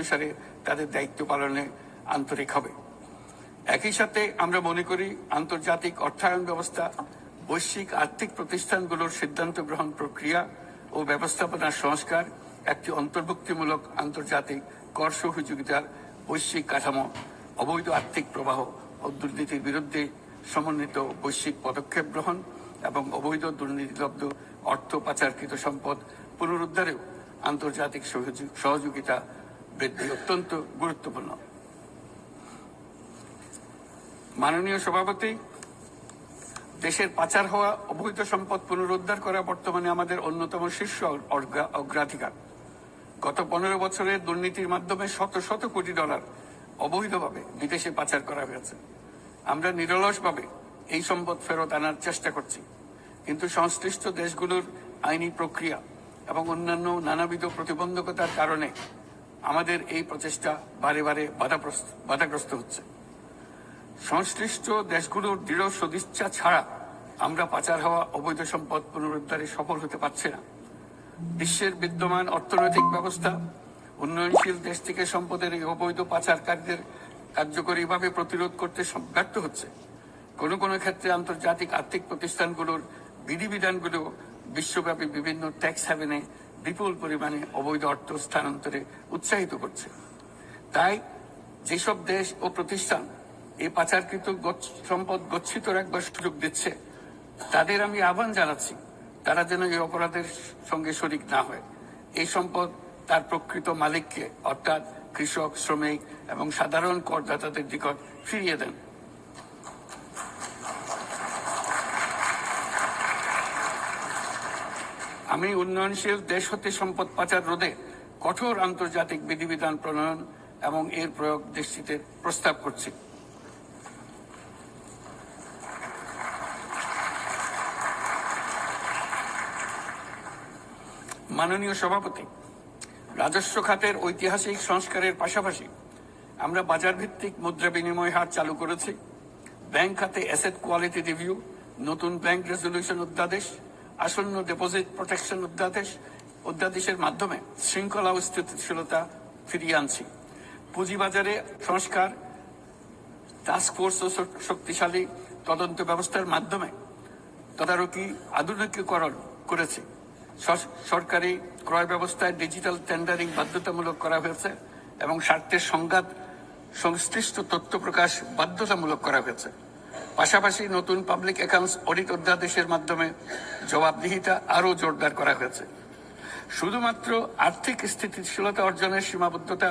অনুসারে তাদের দায়িত্ব পালনে আন্তরিক হবে। একই সাথে আমরা মনে করি আন্তর্জাতিক অর্থায়ন ব্যবস্থা, বৈশ্বিক আর্থিক প্রতিষ্ঠানগুলোর সিদ্ধান্ত গ্রহণ প্রক্রিয়া ও ব্যবস্থাপনার সংস্কার একটি অন্তর্ভুক্তিমূলক আন্তর্জাতিক কর সহযোগিতার বৈশ্বিক কাঠামো, অবৈধ আর্থিক প্রবাহ ও দুর্নীতির বিরুদ্ধে সমন্বিত বৈশ্বিক পদক্ষেপ গ্রহণ এবং অবৈধ দুর্নীতিলব্ধ অর্থ পাচারকৃত সম্পদ পুনরুদ্ধারেও আন্তর্জাতিক সহযোগি- সহযোগিতা বৃদ্ধি অত্যন্ত গুরুত্বপূর্ণ। মাননীয় সভাপতি, দেশের পাচার হওয়া, অবৈধ সম্পদ পুনরুদ্ধার করা বর্তমানে আমাদের অন্যতম শীর্ষ অগ্রাধিকার। গত পনেরো বছরে দুর্নীতির মাধ্যমে শত শত কোটি ডলার অবৈধভাবে বিদেশে পাচার করা হয়েছে। আমরা নিরলসভাবে এই সম্পদ ফেরত আনার চেষ্টা করছি। কিন্তু সংশ্লিষ্ট দেশগুলোর আইনি প্রক্রিয়া এবং অন্যান্য নানাবিধ প্রতিবন্ধকতার কারণে আমাদের এই প্রচেষ্টা বারে বারে বাধাগ্রস্ত হচ্ছে। সংশ্লিষ্ট দেশগুলোর দৃঢ় সদিচ্ছা ছাড়া আমরা পাচার হওয়া অবৈধ সম্পদ পুনরুদ্ধারে সফল হতে পারছি না। বিশ্বের বিদ্যমান অর্থনৈতিক ব্যবস্থা, উন্নয়নশীল দেশ থেকে সম্পদের এই অবৈধ পাচারকারীদের কার্যকরীভাবে প্রতিরোধ করতে ব্যর্থ হচ্ছে। কোনো কোনো ক্ষেত্রে আন্তর্জাতিক আর্থিক প্রতিষ্ঠানগুলোর বিধিবিধানগুলো বিশ্বব্যাপী বিভিন্ন ট্যাক্স হ্যাভেনে বিপুল পরিমাণে অবৈধ অর্থ স্থানান্তরে উৎসাহিত করছে। তাই যেসব দেশ ও প্রতিষ্ঠান এই পাচারকৃত সম্পদ গচ্ছিত রাখবার সুযোগ দিচ্ছে, তাদের আমি আহ্বান জানাচ্ছি, তারা যেন এই অপরাধের সঙ্গে শরিক না হয়। এই সম্পদ তার প্রকৃত মালিককে, অর্থাৎ কৃষক, শ্রমিক এবং সাধারণ করদাতাদের নিকট ফিরিয়ে দেন। আমি উন্নয়নশীল দেশ হতে সম্পদ পাচার রোধে কঠোর আন্তর্জাতিক বিধিবিধান প্রণয়ন এবং এর প্রয়োগ দেশটিতে প্রস্তাব করছি। মাননীয় সভাপতি, রাজস্ব খাতের ঐতিহাসিক সংস্কারের পাশাপাশি আমরা বাজার ভিত্তিক মুদ্রা বিনিময় হার চালু করেছি। ব্যাংক খাতে অ্যাসেট কোয়ালিটি রিভিউ, নতুন ব্যাংক রেজলিউশন অধ্যাদেশ আসন্ন ডিপোজিট প্রোটেকশন অধ্যাদেশ, অধ্যাদেশের মাধ্যমে শৃঙ্খলা ও স্থিতিশীলতা ফিরিয়ে আনছি। পুঁজিবাজারে সংস্কার টাস্ক ফোর্স ও শক্তিশালী তদন্ত ব্যবস্থার মাধ্যমে তদারকি আধুনিকীকরণ করেছে। সরকারি ক্রয় ব্যবস্থায় ডিজিটাল টেন্ডারিং বাধ্যতামূলক করা হয়েছে এবং স্বার্থের সংঘাত, সংশ্লিষ্ট তথ্য প্রকাশ বাধ্যতামূলক করা হয়েছে। পাশাপাশি নতুন পাবলিক অ্যাকাউন্টস অডিট অধ্যাদেশের মাধ্যমে জবাবদিহিতা আরও জোরদার করা হয়েছে। শুধুমাত্র আর্থিক স্থিতিশীলতা অর্জনের সীমাবদ্ধতা